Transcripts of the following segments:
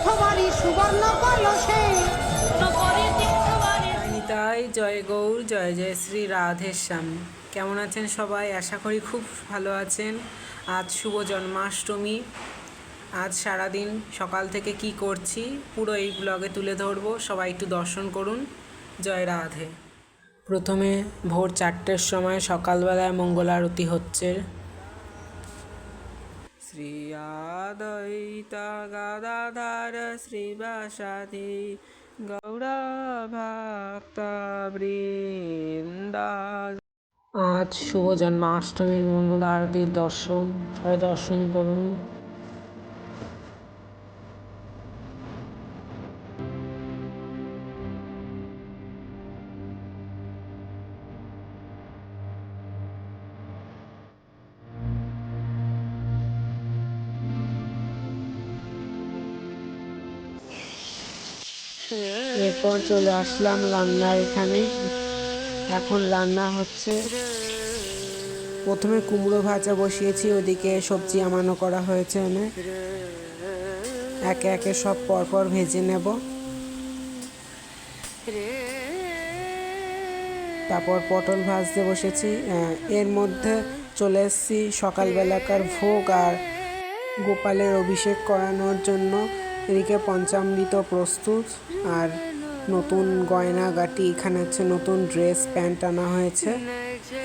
তীর্থবাড়ি সুবর্ণ কলসে নিতাই জয় গৌর জয় জয় শ্রী রাধের শ্যাম কেমন আছেন সবাই? আশা করি খুব ভালো আছেন। আজ শুভ জন্মাষ্টমী। আজ সারাদিন সকাল থেকে কি করছি পুরো এই ব্লগে তুলে ধরবো। সবাই একটু দর্শন করুন। জয় রাধে। প্রথমে ভোর চারটের সময় সকালবেলায় মঙ্গল আরতি হচ্ছে। শ্রী গদাধার শ্রীবাসাধি গৌরভক্ত গৌরা ভক্তা বৃন্দা আজ শুভ জন্মাষ্টমীর মঙ্গল আরতির দর্শন হয় দর্শন করুন। এরপর চলে আসলাম রান্নার এখানে। এখন রান্না হচ্ছে। প্রথমে কুমড়ো ভাজা বসিয়েছি, ওদিকে সবজি আমানো করা হয়েছে এনে। একে একে সব পরপর ভেজে নেব। তারপর পটল ভাজতে বসেছি। এর মধ্যে চলে এসেছি সকালবেলাকার ভোগ আর গোপালের অভিষেক করানোর জন্য। এদিকে পঞ্চামৃত প্রস্তুত, আর নতুন গয়না গাটি এখানে হচ্ছে নতুন ড্রেস, প্যান্ট আনা হয়েছে।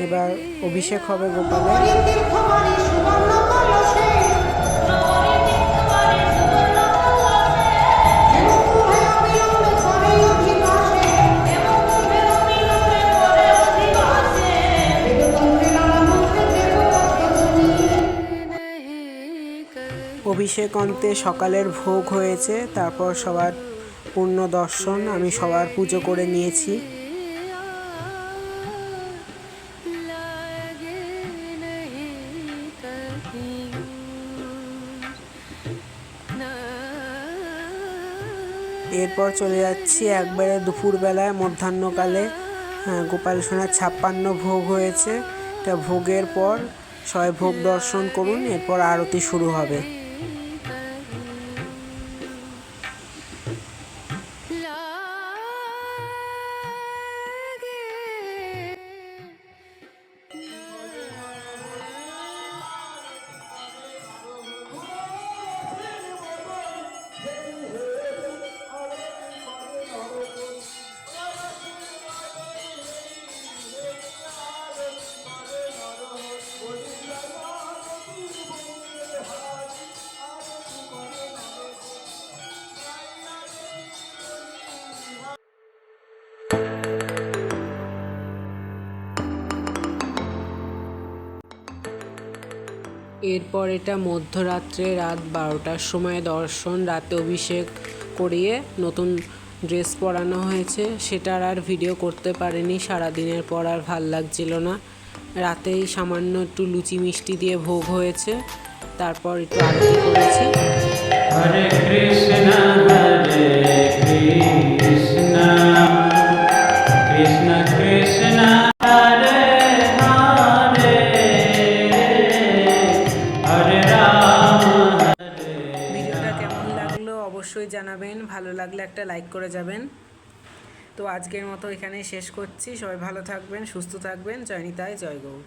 এবার অভিষেক হবে গোপালের। অভিষেক অন্তে সকালের ভোগ হয়েছে তারপর সবার পূর্ণ দর্শন আমি সবার পুজো করে নিয়েছি। এরপর চলে যাচ্ছি একবারে দুপুরবেলায় মধ্যাহ্নকালে হ্যাঁ, গোপাল সোনার ছাপ্পান্ন ভোগ হয়েছে। তা ভোগের পর সবাই ভোগ দর্শন করুন এরপর আরতি শুরু হবে। এরপর এটা মধ্যরাত্রে রাত বারোটার সময় দর্শন রাতে অভিষেক করিয়ে নতুন ড্রেস পরানো হয়েছে। সেটার আর ভিডিও করতে পারেনি সারাদিনের পর আর ভালো লাগছিল না। রাতেই সামান্য একটু লুচি মিষ্টি দিয়ে ভোগ হয়েছে। তারপর একটু আরতি করেছি। Hare Krishna, Hare জানাবেন, ভালো লাগলে একটা লাইক করে যাবেন। তো আজকের মতো এখানে শেষ করছি। সবাই ভালো থাকবেন, সুস্থ থাকবেন। জয়নিতায় জয় গৌর